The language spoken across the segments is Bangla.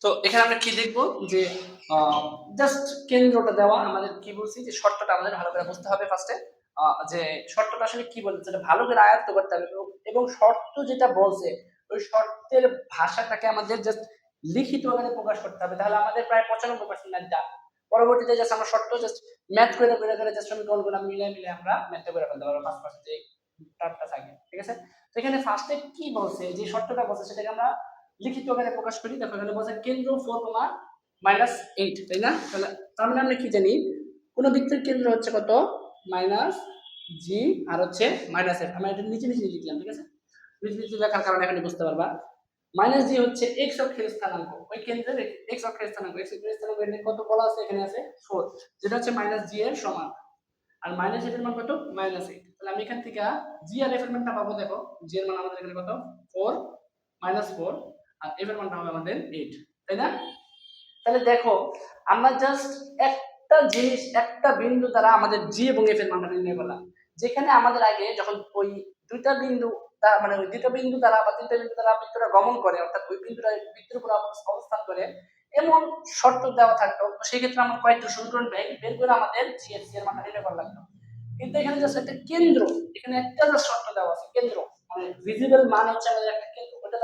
তো এখানে আমরা কি দেখব? যে জাস্ট কেন্দ্রটা দেওয়া, আমাদের কি বলছি যে, শর্তটা আমাদের ভালো করে বুঝতে হবে ফার্স্টে যে, শর্তটা আসলে কি বলছে? সেটা ভালো করে আয়ত্ত করতে হবে এবং- শর্ত যেটা বলছে, ওই শর্তের ভাষাটাকে আমাদের জাস্ট লিখিত আকারে প্রকাশ করতে হবে। তাহলে আমাদের প্রায় পঁচানব্বই পার্সেন্ট ম্যাথ পরবর্তীতে জাস্ট আমরা শর্ত জাস্ট ম্যাথ করে করে করে জাস্ট সমীকরণগুলো মিলে মিলে আমরা ম্যাথটা করে ফেলতে পারব। পাঁচ পার্সেন্ট যে টার্মটা থাকে, ঠিক আছে? তো এখানে ফার্স্টে কি বলছে? যে শর্তটা বলছে, সেটাকে আমরা লিখিত আকারে প্রকাশ করি, দেখো এখানে বলছে কেন্দ্র ফোর কমা মাইনাস এইট তাই না? তাহলে তার মানে আমরা কি জানি? কোন বৃত্তের কেন্দ্র হচ্ছে কত? মাইনাস জি আর হচ্ছে মাইনাস এফ আমরা এটা নিচে নিচে লিখলাম, ঠিক আছে? নিচে নিচে লেখার কারণে এখানে বুঝতে পারবা। মাইনাস জি হচ্ছে এক্স অক্ষের স্থানাঙ্ক। ওই কেন্দ্রের এক্স অক্ষের স্থানাঙ্ক এক্স অক্ষের স্থানাঙ্ক কত বলা আছে? এখানে আছে ফোর যেটা হচ্ছে মাইনাস জি এর সমান। আর মাইনাস এর মান কত? মাইনাস এইট তাহলে আমি এখান থেকে জি আর এফ এর মানটা পাবো, দেখো। জি এর মান আমাদের এখানে কত? ফোর মাইনাস ফোর আর এফ এর মানটা হবে আমাদের এইট তাই না? তাহলে দেখো, আমরা জাস্ট একটা জিনিস, একটা বিন্দু দ্বারা আমাদের জি এবং এফ এর মানটা নির্ণয় করলাম। যেখানে আমাদের আগে যখন ওই দুইটা বিন্দু দ্বারা মানে ওই দুইটা বিন্দু দ্বারা বা তিনটা বিন্দু দ্বারা বৃত্তটা গমন করে, অর্থাৎ ওই বিন্দুটা বৃত্তের উপর অবস- অবস্থান করে, এমন শর্ত দেওয়া থাকতো। তো সেই ক্ষেত্রে আমরা কয়েকটা সমীকরণ বের বের করে আমাদের জি এফ সি এর মানটা নির্ণয় করা লাগতো। কিন্তু এখানে জাস্ট একটা কেন্দ্র, এখানে একটা জাস্ট শর্ত দেওয়া আছে, কেন্দ্র। মানে ভিজিবল মান হচ্ছে আমাদের একটা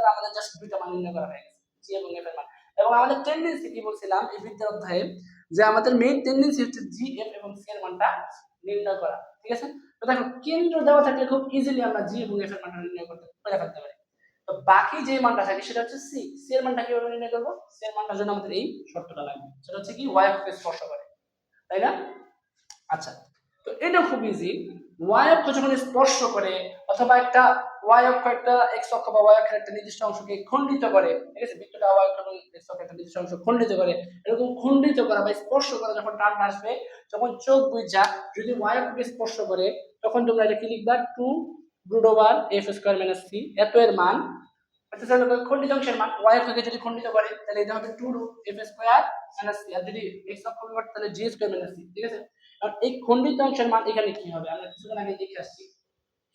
কেন্দ্র আমাদের জাস্ট দুইটা মান নির্ণয় করা হয়ে গেছে জি এবং এফ এর মান। এবং আমাদের টেন্ডেন্সি কি বলছিলাম, এই বিদ্যার অধ্যায়ে যে আমাদের মেইন টেন্ডেন্সি হচ্ছে জি এফ এবং সি এর মানটা নির্ণয় করা, ঠিক আছে? তো দেখো, কেন্দ্র দেওয়া থাকলে খুব ইজিলি আমরা জি এবং এফ এর মানটা নির্ণয় করতে, করে ফেলতে পারি। তো বাকি যে মানটা থাকে, সেটা হচ্ছে সি সি এর মানটা কীভাবে নির্ণয় করব? সি এর মানটার জন্য আমাদের এই শর্তটা লাগবে। সেটা হচ্ছে কি ওয়াই অক্ষকে স্পর্শ করে, তাই না? আচ্ছা তো এটা খুব ইজি ওয়াই অক্ষ যখন স্পর্শ করে, অথবা একটা ওয়াই অক্ষ একটা এক্স অক্ষ বা ওয়াই অক্ষের একটা নির্দিষ্ট অংশকে খণ্ডিত করে। ঠিক আছে? বৃত্তটা ওয়াই অক্ষ এক্স একটা নির্দিষ্ট অংশ খণ্ডিত করে। এরকম খণ্ডিত করা বা স্পর্শ করা যখন টার্ম আসবে, যখন চোখ বুঝা যদি ওয়াই অক্ষকে স্পর্শ করে, তখন তোমরা এটা কি লিখবা? Two root over F square minus C এত এর মান। হলো খণ্ডিত অংশের মান ওয়াই অক্ষকে যদি খণ্ডিত করে, তাহলে এটা হবে two root F square minus C আর যদি এক্স অক্ষ তাহলে জি স্কোয়ার মাইনাস সি ঠিক আছে? আর এই খণ্ডিত অংশের মান এখানে কি হবে? আমরা কিছুক্ষণ আগে দেখে আসছি।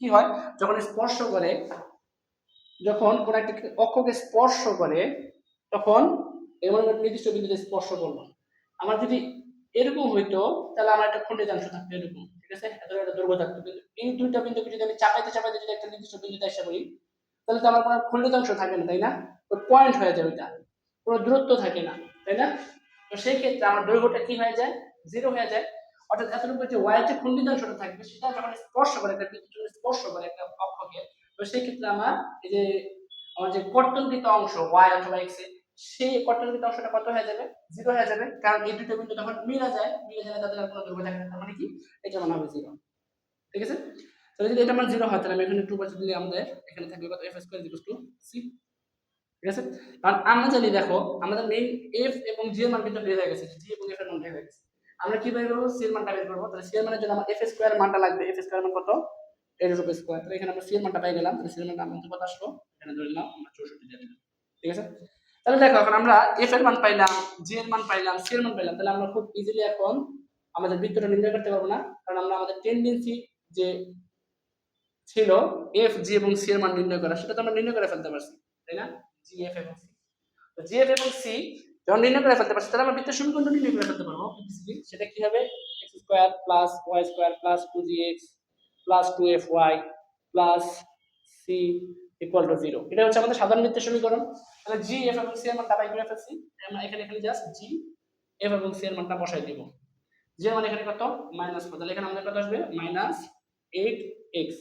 কি হয়? যখন স্পর্শ করে, যখন কোন একটি অক্ষকে স্পর্শ করে, তখন এমন একটা নির্দিষ্ট বিন্দুতে স্পর্শ করল আমার যদি এরকম হইতো, তাহলে আমার একটা খণ্ডিত অংশ থাকতো এরকম, ঠিক আছে? এত একটা দৈর্ঘ্য থাকতো। কিন্তু এই দুইটা বিন্দুকে যদি আমি চাপাইতে চাপাইতে যদি একটা নির্দিষ্ট বিন্দুতে এসে করি, তাহলে তো আমার কোনো খণ্ডিত অংশ থাকে না, তাই না? ওই পয়েন্ট হয়ে যায় ওইটা। কোনো দূরত্ব থাকে না, তাই না? তো সেই ক্ষেত্রে আমার দৈর্ঘ্যটা কি হয়ে যায়? জিরো হয়ে যায়। অর্থাৎ এতটুকু যে ওয়াই যে খণ্ডিত অংশটা থাকবে, সেটা যখন স্পর্শ করে একটা বিদ্যুৎ স্পর্শ করে একটা অক্ষকে। তো সেই ক্ষেত্রে আমার এই যে আমার যে কর্তনকৃত অংশ ওয়াই অথবা এক্স সেই কর্তনকৃত অংশটা কত হয়ে যাবে? জিরো হয়ে যাবে। কারণ এই দুটো বিন্দু যখন মিলে যায়। মিলে যায় তাদের কোনো দৈর্ঘ্য থাকে না। মানে কি? এটা মানে হবে জিরো ঠিক আছে? তাহলে যদি এটা আমার জিরো হয়, তাহলে আমি এখানে টু পার্সেন্ট দিলে আমাদের এখানে থাকবে কত? F square equal to C ঠিক আছে? কারণ আমরা জানি, দেখো, আমাদের মেইন এফ এবং জি এর মান কিন্তু বের হয়ে গেছে। জি এবং এফ এর মান বের হয়ে গেছে। আমরা কি বের করব? সি এর মানটা বের করব। তাহলে সি এর মানের জন্য আমার এফ স্কোয়ার মানটা লাগবে। এফ স্কোয়ার মান কত? এর রুট স্কোয়ার তাহলে এখানে আমরা সি এর মানটা পেয়ে গেলাম। তাহলে সি এর মানটা আমাদের কত আসলো এখানে ধরে নিলাম আমরা চৌষট্টি দিয়ে দিলাম। ঠিক আছে? তাহলে দেখো, এখন আমরা এফ এর মান পাইলাম জি এর মান পাইলাম সি এর মান পাইলাম। তাহলে আমরা খুব ইজিলি এখন আমাদের বৃত্তটা নির্ণয় করতে পারব না। কারণ আমরা আমাদের টেন্ডেন্সি যে ছিল এফ জি এবং সি এর মান নির্ণয় করা, সেটা তো আমরা নির্ণয় করে ফেলতে পারছি। তাই না? জি এফ এবং সি তো জি এফ এবং সি যখন নির্ণয় করে ফেলতে পারছি, তাহলে আমরা বৃত্তের সমীকরণটা নির্ণয় করে ফেলতে পারব সেটা কি হবে? X square plus Y square plus two G X plus two F Y plus C equal to zero এটা হচ্ছে আমাদের সাধারণ বৃত্তের সমীকরণ। তাহলে জি এফ এবং সি এর মানটা বাই করে ফেলছি। আমরা এখানে এখানে জাস্ট জি এফ এবং সি এর মানটা বসাই দিব। জি এর মান এখানে কত? মাইনাস কত তাহলে এখানে আমাদের কত আসবে? মাইনাস এইট এক্স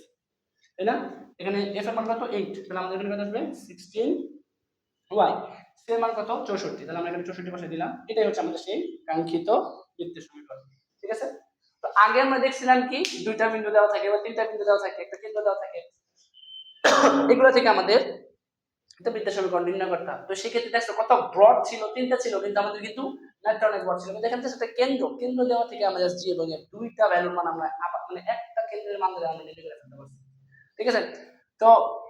তাই না? এখানে এফ এর মান কত? এইট তাহলে আমাদের এখানে কত আসবে? সিক্সটিন ওয়াই সি এর মান কত? চৌষট্টি। তাহলে আমরা এখানে চৌষট্টি বসে দিলাম। এটাই হচ্ছে আমাদের সেই কাঙ্ক্ষিত বৃত্তের সমীকরণ। ঠিক আছে? তো আগে আমরা দেখছিলাম কি? দুইটা বিন্দু দেওয়া থাকে, বা তিনটা বিন্দু দেওয়া থাকে, একটা কেন্দ্র দেওয়া থাকে। এগুলো থেকে আমাদের বৃত্তের সমীকরণ নির্ণয় করতে তো সেক্ষেত্রে দেখছ কত ব্রড ছিল, তিনটা ছিল, কিন্তু আমাদের কিন্তু ম্যাথটা অনেক বড় ছিল এখানে একটা কেন্দ্র। কেন্দ্র দেওয়া থেকে আমরা জি এবং এফ দুইটা ভ্যালুর মান আমরা মানে একটা কেন্দ্রের মান ধরে আমরা নির্ণয় করে ফেলতে পারছি। ঠিক আছে? তো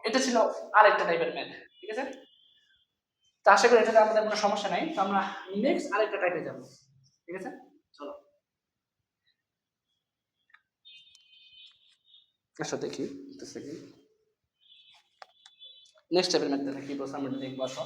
এটা ছিল আরেকটা টাইপের ম্যাথ ঠিক আছে? আশা করি এটাতে আমাদের কোনো সমস্যা নাই। তো আমরা নেক্সট আরেকটা টাইপে যাব। ঠিক আছে? চলো। আচ্ছা দেখি নেক্সট টাইপের ম্যাথ কি বলছে? আমরা দেখব, আসো।